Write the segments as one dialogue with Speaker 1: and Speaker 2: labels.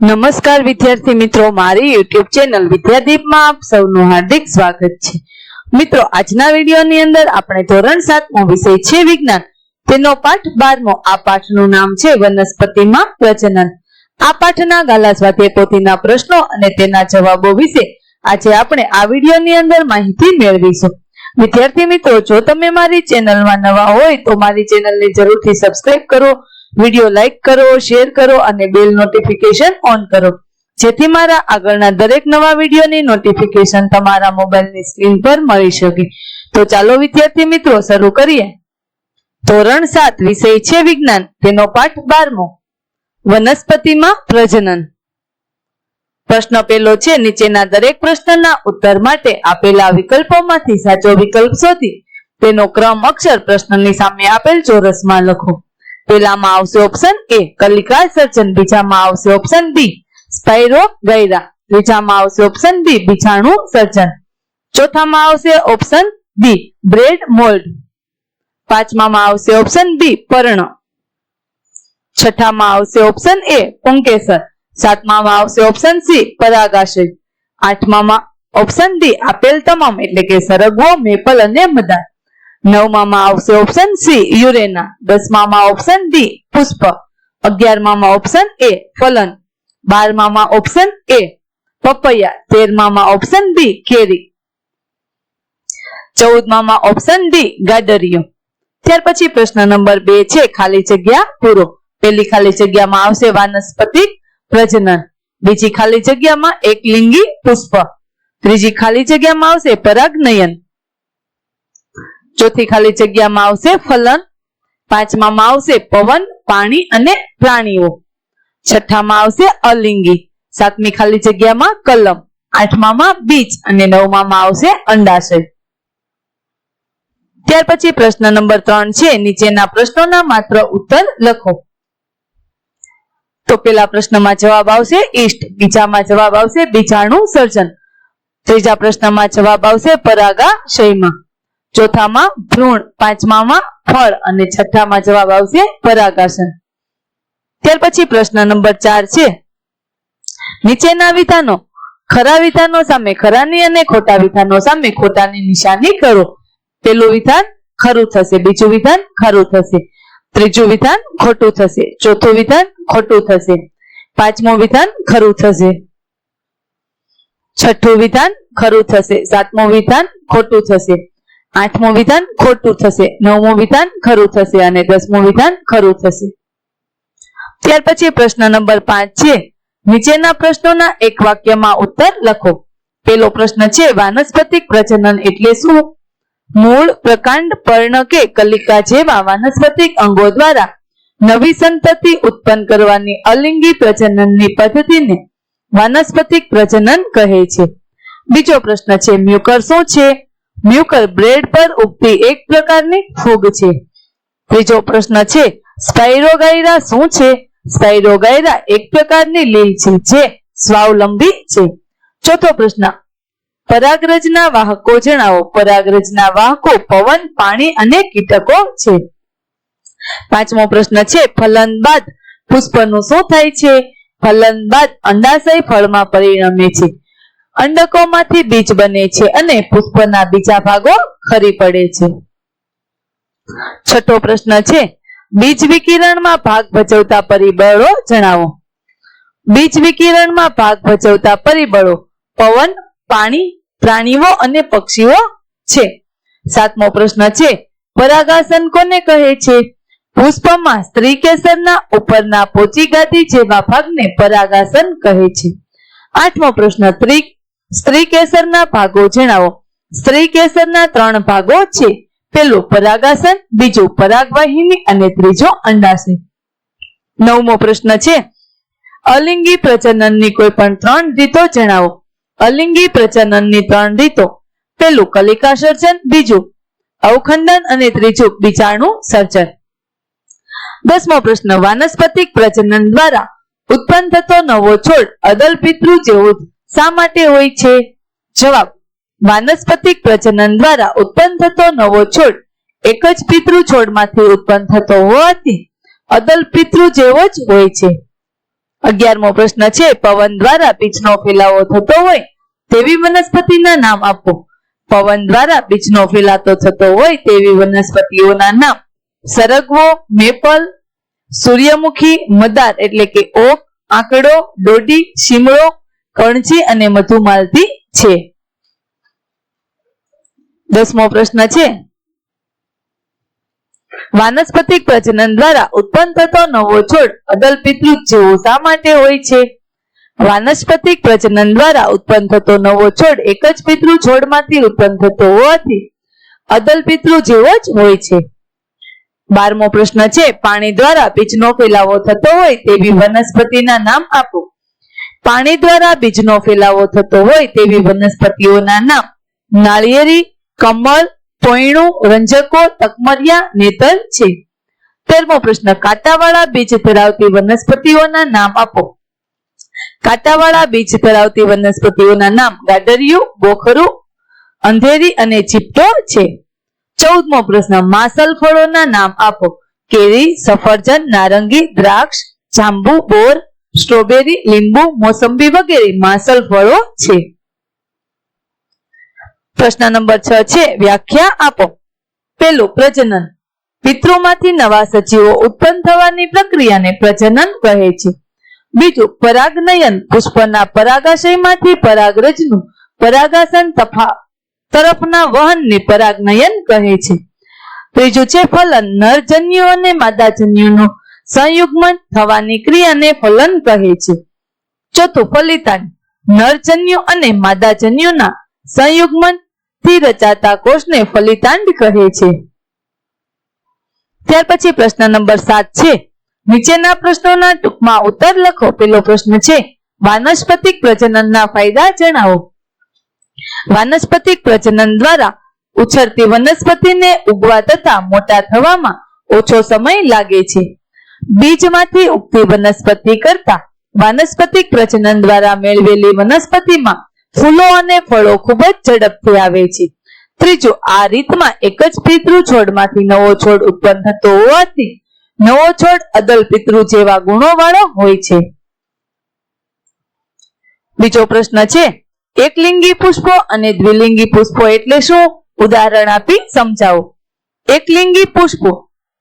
Speaker 1: નમસ્કાર વિદ્યાર્થી મિત્રો, મારી યુટ્યુબ ચેનલ વિદ્યાદીપમાં આપ સૌનું હાર્દિક સ્વાગત છે. મિત્રો, આજના વિડીયોની અંદર આપણે ધોરણ સાતમો વિષય છે વિજ્ઞાન. તેનો પાઠ બારમો, આ પાઠનું નામ છે વનસ્પતિમાં પ્રજનન. આ પાઠના ગાલા સ્વાધ્યાય પોતીના પ્રશ્નો અને તેના જવાબો વિશે આજે આપણે આ વિડીયોની અંદર માહિતી મેળવીશું. વિદ્યાર્થી મિત્રો, જો તમે મારી ચેનલમાં નવા હોય તો મારી ચેનલને જરૂરથી સબસ્ક્રાઇબ કરો વીડિયો લાઈક કરો, શેર કરો અને બેલ નોટિફિકેશન ઓન કરો. જેથી મારા આગળના દરેક નવા વિડીયોની નોટિફિકેશન તમારા મોબાઈલની સ્ક્રીન પર મળી શકે. તો ચાલો વિદ્યાર્થી મિત્રો, શરૂ કરીએ. ધોરણ સાત, વિષય છે વિજ્ઞાન. તેનો પાઠ બારમો. વનસ્પતિમાં પ્રજનન. પ્રશ્ન પેલો છે, નીચેના દરેક પ્રશ્નના ઉત્તર માટે આપેલા વિકલ્પોમાંથી સાચો વિકલ્પ શોધી. તેનો ક્રમ અક્ષર પ્રશ્નની સામે આપેલ ચોરસમાં લખો. પેલામાં આવશે ઓપ્શન એ કલિકા સર્જન. બીજામાં આવશે ઓપ્શન બી સ્પાઇરો ગૈરા ત્રીજામાં આવશે ઓપ્શન બી બીજાણું સર્જન. ચોથામાં આવશે ઓપ્શન બી બ્રેડ મોલ્ડ. પાંચમામાં આવશે ઓપ્શન બી પર્ણ. છઠ્ઠામાં આવશે ઓપ્શન એ પુંકેસર. સાતમામાં આવશે ઓપ્શન સી પરાગાશય. આઠમામાં ઓપ્શન ડી આપેલ તમામ, એટલે કે સરગવો, મેપલ અને મદાર. નવમામાં આવશે ઓપ્શન સી યુરેના. દસમામાં ઓપ્શન ડી પુષ્પ. અગિયારમામાં ઓપ્શન એ ફલન. બારમામાં ઓપ્શન એ પપૈયા. તેરમામાં ઓપ્શન બી કેરી. ચૌદમામાં ઓપ્શન ડી ગાડરિયો ત્યાર પછી પ્રશ્ન નંબર બે છે, ખાલી જગ્યા પૂરો. પેલી ખાલી જગ્યામાં આવશે વાનસ્પતિક પ્રજનન. બીજી ખાલી જગ્યામાં એક લિંગી પુષ્પ. ત્રીજી ખાલી જગ્યામાં આવશે પરાગનયન. ચોથી ખાલી જગ્યામાં આવશે ફલન, પાંચમામાં આવશે પવન, પાણી અને પ્રાણીઓ. છઠ્ઠામાં આવશે અલિંગી, સાતમી ખાલી જગ્યામાં કલમ, આઠમામાં બીજ અને નવમામાં આવશે અંડાશય. ત્યાર પછી પ્રશ્ન નંબર ત્રણ છે, નીચેના પ્રશ્નોના માત્ર ઉત્તર લખો. તો પેલા પ્રશ્નમાં જવાબ આવશે ઈષ્ટ, બીજામાં જવાબ આવશે બીજાણુ સર્જન. ત્રીજા પ્રશ્નમાં જવાબ આવશે પરાગાશયમાં ચોથામાં ભ્રૂણ, પાંચમામાં ફળ અને છઠ્ઠામાં જવાબ આવશે પરાગાસન. ત્યાર પછી પ્રશ્ન નંબર ચાર છે. નીચેના વિધાનો, ખરા વિધાનો સામે ખરાની અને ખોટા વિધાનો સામે ખોટાની નિશાની કરો. પેલું વિધાન ખરું થશે, બીજું વિધાન ખરું થશે. ત્રીજું વિધાન ખોટું થશે, ચોથું વિધાન ખોટું થશે. પાંચમું વિધાન ખરું થશે. છઠ્ઠું વિધાન ખરું થશે, સાતમું વિધાન ખોટું થશે. આઠમું વિધાન ખોટું થશે. નવમું વિધાન ખરું થશે અને દસમું વિધાન ખરું થશે. ત્યાર પછી પ્રશ્ન નંબર પાંચ છે. નીચેના પ્રશ્નોના એક વાક્યમાં ઉત્તર લખો. પેલો પ્રશ્ન છે, વાનસ્પતિક પ્રજનન એટલે શું? મૂળ, પ્રકાંડ, પર્ણ કે કલિકા જેવા વાનસ્પતિક અંગો દ્વારા નવી સંતતિ ઉત્પન્ન કરવાની અલિંગી પ્રજનનની પદ્ધતિને વાનસ્પતિક પ્રજનન કહે છે. બીજો પ્રશ્ન છે, મ્યુકર શું છે? મ્યુકર બ્રેડ પર ઉગતી એક પ્રકારની ફૂગ છે. ત્રીજો પ્રશ્ન છે સ્પાઇરોગાયરા શું છે? સ્પાઇરોગાયરા એક પ્રકારની લીલ છે જે સ્વાવલંબી છે. ચોથો પ્રશ્ન, પરાગરજના વાહકો જણાવો. પરાગરજના વાહકો પવન, પાણી અને કીટકો છે. પાંચમો પ્રશ્ન છે, ફલન બાદ પુષ્પનું શું થાય છે? ફલન બાદ અંડાશય ફળમાં પરિણમે છે. અંડકોમાંથી બીજ બને છે અને પુષ્પના બીજા ભાગો ખરી પડે છે. છઠ્ઠો પ્રશ્ન છે, બીજ વિકિરણમાં ભાગ ભજવતા પરિબળો જણાવો. બીજ વિકિરણમાં ભાગ ભજવતા પરિબળો પવન, પાણી, પ્રાણીઓ અને પક્ષીઓ છે. સાતમો પ્રશ્ન છે, પરાગાસન કોને કહે છે? પુષ્પમાં સ્ત્રી કેસરના ઉપરના પોચી ગાદી જેવા ભાગને પરાગાસન કહે છે. આઠમો પ્રશ્ન સ્ત્રી સ્ત્રી કેસરના ભાગો જણાવો. સ્ત્રી કેસરના ત્રણ ભાગો છે. પેલું પરાગાસન, બીજું પરાગવાહિની અને ત્રીજો અંડાશય નવમો પ્રશ્ન છે. અલિંગી પ્રજનનની કોઈ પણ ત્રણ રીતો જણાવો. અલિંગી પ્રજનનની ત્રણ રીતો. પેલું કલિકા સર્જન, બીજું અવખંડન અને ત્રીજું બીજાણુ સર્જન. દસમો પ્રશ્ન, વાનસ્પતિક પ્રજનન દ્વારા ઉત્પન્ન થતો નવો છોડ અદલ પિતૃ જેવો શા માટે હોય છે? જવાબ, વાનસ્પતિક પ્રજનન દ્વારા ઉત્પન્ન થતો નવો છોડ એક જ પિતૃ છોડમાંથી ઉત્પન્ન થતો હોવાથી અદલ પિતૃ જેવો જ હોય છે. અગિયારમો પ્રશ્ન છે, પવન દ્વારા બીજનો ફેલાવો થતો હોય તેવી વનસ્પતિના નામ આપો. પવન દ્વારા બીજનો ફેલાતો થતો હોય તેવી વનસ્પતિઓના નામ સરગવો, મેપલ, સૂર્યમુખી, મદાર એટલે કે ઓક આંકડો ડોડી શીમળો કણજી અને મધુમાલતી છે. દસમો પ્રશ્ન છે. વાનસ્પતિક પ્રજનન દ્વારા ઉત્પન્ન થતો નવો છોડ અદલ પિતૃ જેવો શા માટે હોય છે? વાનસ્પતિક પ્રજનન દ્વારા ઉત્પન્ન થતો નવો છોડ એક જ પિતૃ છોડમાંથી ઉત્પન્ન થતો હોવાથી અદલ પિતૃ જેવો જ હોય છે. બારમો પ્રશ્ન છે, પાણી દ્વારા બીજનો ફેલાવો થતો હોય તેવી વનસ્પતિના નામ આપો. પાણી દ્વારા બીજનો ફેલાવો થતો હોય તેવી વનસ્પતિઓના નામ નાળિયેરી, કમળ પોયણું રંજકો, તકમરિયા નેતર છે. તેરમો પ્રશ્ન કાંટાવાળા બીજ ધરાવતી વનસ્પતિઓના નામ આપો. કાંટાવાળા બીજ ધરાવતી વનસ્પતિઓના નામ ગાડરિયું બોખરું, અંધેરી અને ચીપટો છે. ચૌદમો પ્રશ્ન માસલ ફળોના નામ આપો. કેરી, સફરજન, નારંગી, દ્રાક્ષ, જાંબુ, બોર સ્ટ્રોબેરી, લીંબુ, મોસંબી વગેરે માસલ ફળો છે. પ્રશ્ન નંબર છ છે, વ્યાખ્યા આપો. પેલું પ્રજનન. પિતૃમાંથી નવા સજીવો ઉત્પન્ન થવાની પ્રક્રિયાને પ્રજનન કહે છે. બીજું, પરાગનયન. પુષ્પના પરાગાશયમાંથી પરાગરજનું પરાગાસન તફા તરફના વહનને પરાગનયન કહે છે. ત્રીજું છે ફલન. નરજન્યુ અને માદાજન્યુનું સંયુગ્મન થવાની ક્રિયાને ફલન કહે છે. ચોથું ફલિતાન. નરજન્યુ અને માદાજન્યુના સંયુગ્મનથી રચાતા કોષને ફલિતાંડ કહે છે. ત્યાર પછી પ્રશ્ન નંબર સાત છે. નીચેના પ્રશ્નોના ટૂંકમાં ઉત્તર લખો. પેલો પ્રશ્ન છે, વાનસ્પતિક પ્રજનનના ફાયદા જણાવો. વાનસ્પતિક પ્રજનન દ્વારા ઉછરતી વનસ્પતિને ઉગવા તથા મોટા થવામાં ઓછો સમય લાગે છે. બીજમાંથી ઉગતી વનસ્પતિ કરતા વાનસ્પતિક પ્રજનન દ્વારા મેળવેલી વનસ્પતિમાં ફૂલો અને ફળો ખૂબ જ ઝડપથી આવે છે. ત્રીજું, આ રીતમાં એક જ પિતૃ છોડમાંથી નવો છોડ ઉત્પન્ન થતો હોવાથી નવો છોડ અદલ પિતૃ જેવા ગુણો વાળો હોય છે. બીજો પ્રશ્ન છે, એકલિંગી પુષ્પો અને દ્વિલિંગી પુષ્પો એટલે શું? ઉદાહરણ આપી સમજાવો. એકલિંગી પુષ્પો,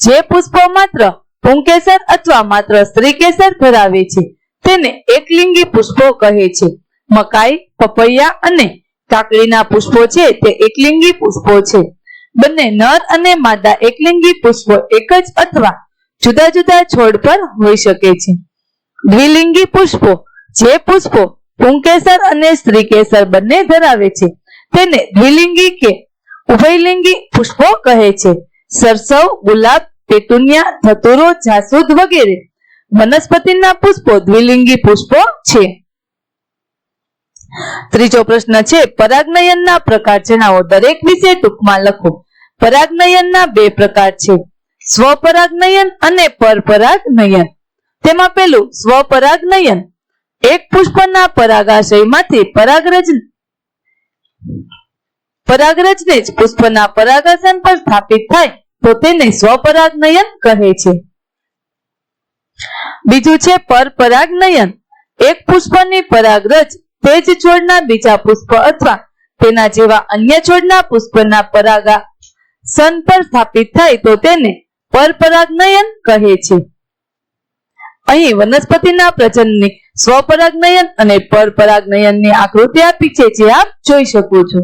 Speaker 1: જે પુષ્પો માત્ર પુંકેસર અથવા માત્ર સ્ત્રી ધરાવે છે. તેને એકલિંગી પુષ્પો કહે છે. મકાઈ, પપૈયા અને કાકડીના પુષ્પો છે તે એકલિંગી પુષ્પો છે. બંને નર અને માદા એકલિંગી પુષ્પો એક જ અથવા જુદા જુદા છોડ પર હોઈ શકે છે. દ્વિલિંગી પુષ્પો, જે પુષ્પો પુંકેસર અને સ્ત્રીકેસર બંને ધરાવે છે, તેને દ્વિલિંગી કે ઉભયલિંગી પુષ્પો કહે છે. સરસવ, ગુલાબ પેટુનિયા ધતુરો, જાસૂદ વગેરે વનસ્પતિના પુષ્પો, દ્વિલિંગી પુષ્પો છે. ત્રીજો પ્રશ્ન છે, પરાગનયનના પ્રકાર જણાવો. દરેક વિશે ટૂંકમાં લખો. પરાગનયનના બે પ્રકાર છે. સ્વપરાગનયન અને પરપરાગનયન. તેમાં પેલું સ્વપરાગનયન. એક પુષ્પના પરાગાશયમાંથી પરાગરજ પરાગરજને જ પુષ્પના પરાગાસન પર સ્થાપિત થાય. તો તેને સ્વપરાગનયન કહે છે. બીજું છે પરપરાગનયન. એક પુષ્પની પરાગરજ તે જ છોડના બીજા પુષ્પ અથવા તેના જેવા અન્ય છોડના પુષ્પના પરાગા સન પર સ્થાપિત થાય તો તેને પરપરાગનયન કહે છે. અહીં વનસ્પતિના પ્રજનનની સ્વપરાગનયન અને પરપરાગનયનની આકૃતિ આપી છે, જે આપ જોઈ શકો છો.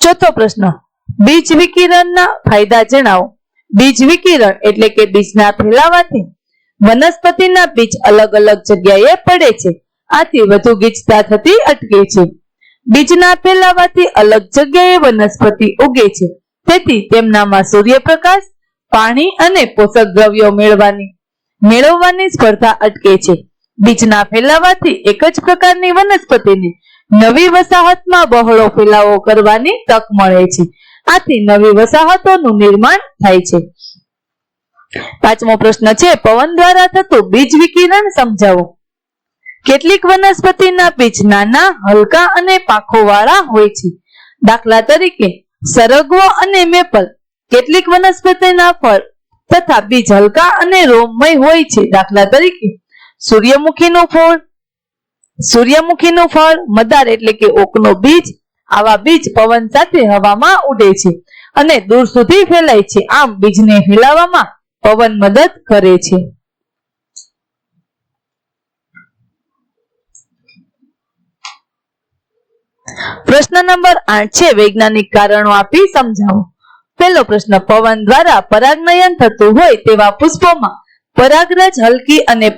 Speaker 1: ચોથો પ્રશ્ન. બીજ વિકિરણના ફાયદા જણાવો. બીજ વિકિરણ એટલે કે બીજના ફેલાવાથી વનસ્પતિના બીજ અલગ અલગ જગ્યાએ પડે છે. આથી વધુ ગીચતા થતી અટકે છે. બીજના ફેલાવાથી અલગ જગ્યાએ વનસ્પતિ ઉગે છે. તેથી તેમનામાં સૂર્યપ્રકાશ, પાણી અને પોષક દ્રવ્યો મેળવવાની મેળવવાની સ્પર્ધા અટકે છે. બીજના ફેલાવાથી એક જ પ્રકારની વનસ્પતિને નવી વસાહતમાં બહોળો ફેલાવો કરવાની તક મળે છે. આથી નવી વસાહતોનું નિર્માણ થાય છે. પાંચમો પ્રશ્ન છે, પવન દ્વારા થતું બીજ વિકિરણ સમજાવો. કેટલીક વનસ્પતિના બીજ નાના, હલકા અને પાંખો વાળા હોય છે. દાખલા તરીકે, સરગવો અને મેપલ કેટલીક વનસ્પતિના ફળ તથા બીજ હલકા અને રોમમય હોય છે. દાખલા તરીકે, સૂર્યમુખીનું ફળ સૂર્યમુખીનું ફળ, મદાર એટલે કે ઓકનો બીજ આવા બીજ પવન સાથે હવામાં ઉડે છે અને દૂર સુધી ફેલાય છે. આમ બીજને ફેલાવવામાં પવન મદદ કરે છે. પ્રશ્ન નંબર આઠ છે, વૈજ્ઞાનિક કારણો આપી સમજાવો. પહેલો પ્રશ્ન, પવન દ્વારા પરાગનયન થતું હોય તેવા પુષ્પોમાં પરાગરજ હલકી અને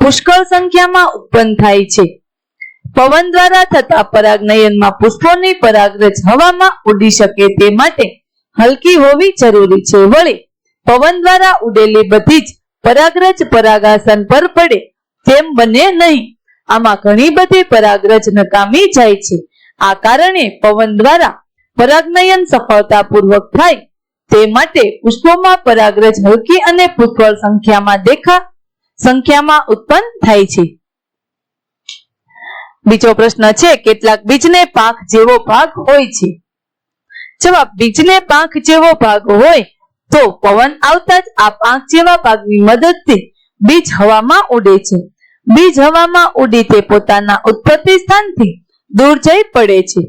Speaker 1: પુષ્કળ સંખ્યામાં ઉત્પન્ન થાય છે. પવન દ્વારા થતા પરાગનયનમાં પુષ્પોની પરાગરજ હવામાં ઉડી શકે તે માટે હલકી હોવી જરૂરી છે. વળી, પવન દ્વારા ઉડેલી બધી જ પરાગરજ પરાગાસન પર પડે, તેમ બને નહીં. આમાં ઘણી બધી પરાગરજ નકામી જાય છે. આ કારણે પવન દ્વારા પરાગનયન સફળતાપૂર્વક થાય. તે માટે પુષ્પોમાં પરાગરજ હલકી અને પુષ્કળ સંખ્યામાં દેખા સંખ્યામાં ઉત્પન્ન થાય છે. બીજો પ્રશ્ન છે, કેટલાક બીજને પાંખ જેવો ભાગ હોય છે. જવાબ, બીજને પાંખ જેવો ભાગ હોય તો પવન આવતા જ આ પાંખ જેવા ભાગની મદદથી બીજ હવામાં ઉડે છે. બીજ હવામાં ઉડી તે પોતાના ઉત્પત્તિ સ્થાનથી દૂર જઈ પડે છે.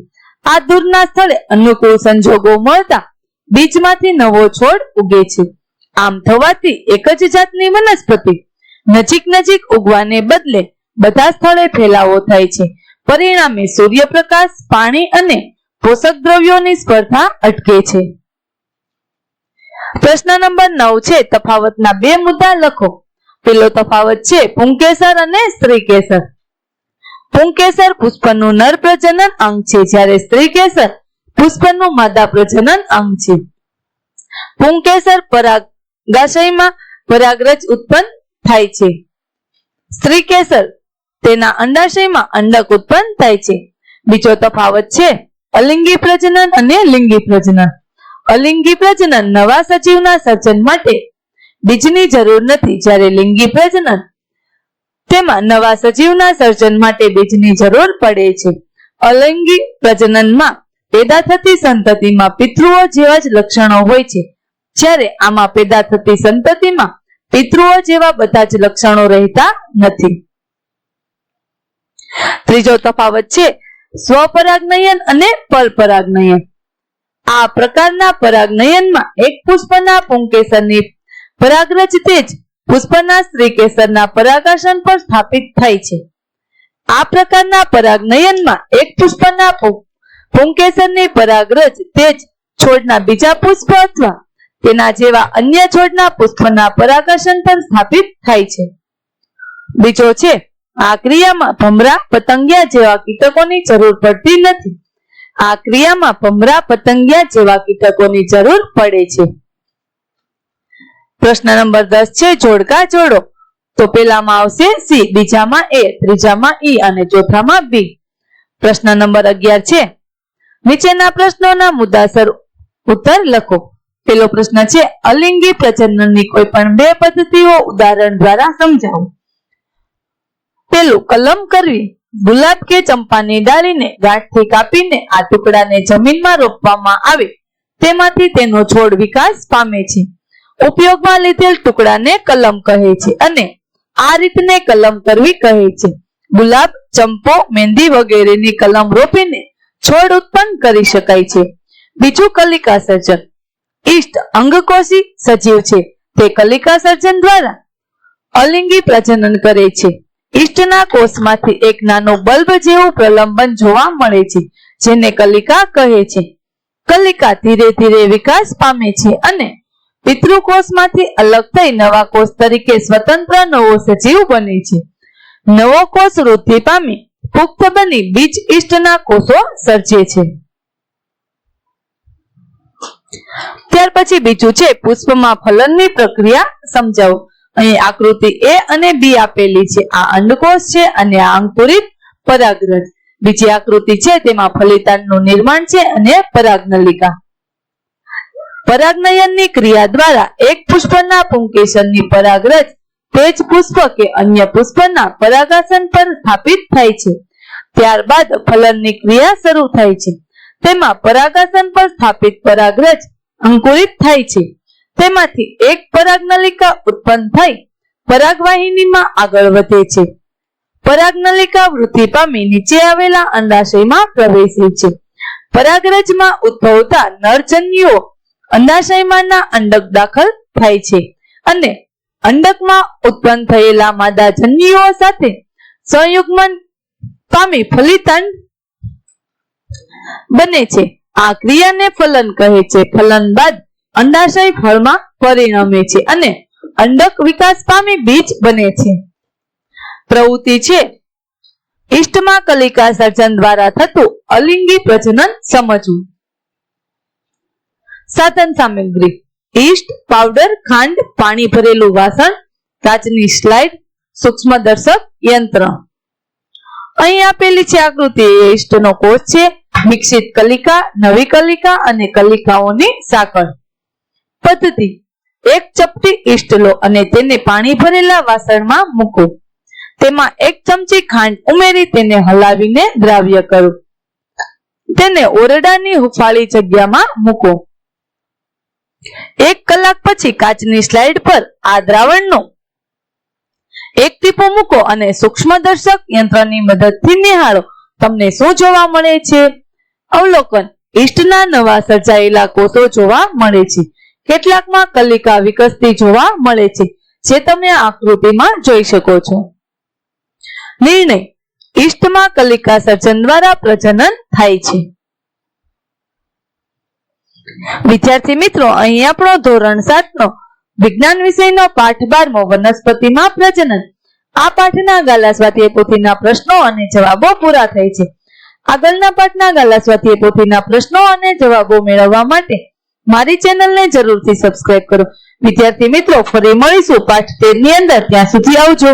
Speaker 1: આ દૂરના સ્થળે અનુકૂળ સંજોગો મળતા બીજમાંથી નવો છોડ ઉગે છે. આમ થવાથી એક જ જાતની વનસ્પતિ નજીક નજીક ઉગવાને બદલે બધા સ્થળે ફેલાવો થાય છે. પરિણામે સૂર્યપ્રકાશ, પાણી અને પોષક દ્રવ્યોની સ્પર્ધા અટકે છે. પ્રશ્ન નંબર નવ છે, તફાવતના બે મુદ્દા લખો. પેલો તફાવત છે, પુંકેસર અને સ્ત્રીકેસર. પુંકેસર પુષ્પનું નર પ્રજનન અંગ છે, જ્યારે સ્ત્રીકેસર પુષ્પનું માદા પ્રજનન અંગ છે. પુંકેસર પરાગાશયમાં પરાગરજ ઉત્પન્ન થાય છે. સ્ત્રીકેસર તેના અંડાશયમાં અંડક ઉત્પન્ન થાય છે. બીજો તફાવત છે, અલિંગી પ્રજનન અને લિંગી પ્રજનન. અલિંગી પ્રજનન નવા સજીવના સર્જન માટે બીજની જરૂર નથી જ્યારે લિંગી પ્રજનન તેમાં નવા સજીવના સર્જન માટે બીજની જરૂર પડે છે. અલિંગી પ્રજનનમાં પેદા થતી સંતતિમાં પિતૃઓ જેવા જ લક્ષણો હોય છે. જ્યારે આમાં પેદા થતી સંતતિમાં પિતૃઓ જેવા બધા જ લક્ષણો રહેતા નથી. ત્રીજો તફાવત છે, સ્વપરાગનયન અને પરપરાગનયન આ પ્રકારના પરાગનયનમાં એક પુષ્પના પુંકેસરની પરાગરજ જ પુષ્પના સ્ત્રીકેસરના પરાગાસન પર સ્થાપિત થાય છે. આ પ્રકારના પરાગનયનમાં એક પુષ્પના પુંકેસરની પરાગરજ જ છોડના બીજા પુષ્પ અથવા તેના જેવા અન્ય છોડના પુષ્પના પરાગાસન પર સ્થાપિત થાય છે. બીજો છે આ ક્રિયામાં ભમરા પતંગિયા જેવા કીટકોની જરૂર પડતી નથી. આ ક્રિયામાં ભમરા પતંગિયા જેવા કીટકોની જરૂર પડે છે. પ્રશ્ન નંબર દસ છે, જોડકા જોડો. તો પેલામાં આવશે સી, બીજામાં એ, ત્રીજામાં ઈ અને ચોથામાં બી. પ્રશ્ન નંબર અગિયાર છે, નીચેના પ્રશ્નોના મુદ્દાસર ઉત્તર લખો. પેલો પ્રશ્ન છે, અલિંગી પ્રજનનની કોઈ પણ બે પદ્ધતિઓ ઉદાહરણ દ્વારા સમજાવો. પેલું કલમ કરવી. ગુલાબ કે ચંપાની ડાળીને ગાંઠથી કાપીને, આ ટુકડાને જમીનમાં રોપવામાં આવે. તેમાંથી તેનો છોડ વિકાસ પામે છે. ઉપયોગમાં લીધેલ ટુકડાને કલમ કહે છે અને આ રીતને કલમ કરવી કહે છે. ગુલાબ, ચંપો, મહેંદી વગેરેની કલમ રોપીને છોડ ઉત્પન્ન કરી શકાય છે. બીજું કલિકા સર્જન. ઈષ્ટ અંગકોશી સજીવ છે. તે કલિકા સર્જન દ્વારા અલિંગી પ્રજનન કરે છે. ઈષ્ટના કોષમાંથી એક નાનો બલ્બ જેવું પ્રલંબન જોવા મળે છે, જેને કલિકા કહે છે. કલિકા ધીરે ધીરે વિકાસ પામે છે અને પિતૃકોષમાંથી અલગ થઈ નવા કોષ તરીકે સ્વતંત્ર નવો સજીવ બને છે. નવો કોષ વૃદ્ધિ પામી, પુખ્ત બની બીજ ઈષ્ટના કોષો સર્જે છે. ત્યાર પછી બીજું છે, પુષ્પમાં ફલનની પ્રક્રિયા સમજાવો. અહીં આકૃતિ એ અને બી આપેલી છે. આ અંડકોષ છે અને આ અંકુરિત પરાગરજ. બીજી આકૃતિ છે, તેમાં ફલિતાંડનું નિર્માણ છે અને પરાગનલિકા. પરાગનયનની ક્રિયા દ્વારા એક પુષ્પના પુંકેશનની પરાગરજ તે જ પુષ્પ કે અન્ય પુષ્પના પરાગાસન પર સ્થાપિત થાય છે. ત્યારબાદ ફલનની ક્રિયા શરૂ થાય છે. તેમાં પરાગાસન પર સ્થાપિત પરાગરજ અંકુરિત થાય છે. તેમાંથી એક પરાગનલિકા ઉત્પન્ન થઈ પરાગવાહિનીમાં આગળ વધે છે. પરાગનલિકા વૃદ્ધિ પામી નીચે આવેલા અંડાશયમાં પ્રવેશે છે. પરાગરજમાં ઉદ્ભવતા નરજન્યુઓ અંડાશયમાંના અંડક દાખલ થાય છે અને અંડકમાં ઉત્પન્ન થયેલા માદા જન્યુઓ સાથે સંયુગ્મન પામી ફલિતાંડ બને છે. આ ક્રિયાને ફલન કહે છે. ફલન બાદ અંડાશય ફળમાં પરિણમે છે અને અંડક વિકાસ પામી બીજ બને છે. પ્રવૃત્તિ છે. ઇષ્ટમાં કલિકા સર્જન દ્વારા થતું અલિંગી પ્રજનન સમજવું. સાધન સામગ્રી. ઈસ્ટ પાવડર, ખાંડ, પાણી ભરેલું વાસણ, કાચની સ્લાઇડ સૂક્ષ્મદર્શક યંત્ર. અહીં આપેલી છે આકૃતિ ઈસ્ટનો કોષ છે. વિકસિત કલિકા, નવી કલિકા અને કલિકાઓની સાંકળ. પદ્ધતિ. એક ચપટી ઈસ્ટ લો અને તેને પાણી ભરેલા વાસણમાં મૂકો. તેમાં એક ચમચી ખાંડ ઉમેરી તેને હલાવીને દ્રાવ્ય કરો. તેને ઓરડાની હુફાળી જગ્યામાં મૂકો. એક કલાક પછી કાચની સ્લાઇડ પર આ દ્રાવણનો એક ટીપો મૂકો અને સૂક્ષ્મદર્શક યંત્રની મદદથી નિહાળો. તમને શું જોવા મળે છે? અવલોકન ઈષ્ટના નવા સર્જાયેલા કોષો જોવા મળે છે. કેટલાકમાં કલિકા વિકસતી જોવા મળે છે, જે તમે આકૃતિમાં જોઈ શકો છો. નિર્ણય, ઈષ્ટમાં કલિકા સર્જન દ્વારા પ્રજનન થાય છે. વિદ્યાર્થી મિત્રો, અહીં આપણો ધોરણ સાત નો વિજ્ઞાન વિષયનો પાઠ બારમો વનસ્પતિમાં પ્રજનન. આ પાઠના ગાલા સ્વાધ્યાય પોથીના પ્રશ્નો અને જવાબો પૂરા થાય છે. આગળના પાઠના ગાલા સ્વાધ્યાય પોથીના પ્રશ્નો અને જવાબો મેળવવા માટે મારી ચેનલને જરૂરથી સબસ્ક્રાઇબ કરો. વિદ્યાર્થી મિત્રો, ફરી મળીશું પાઠ તેરની અંદર. ત્યાં સુધી આવજો.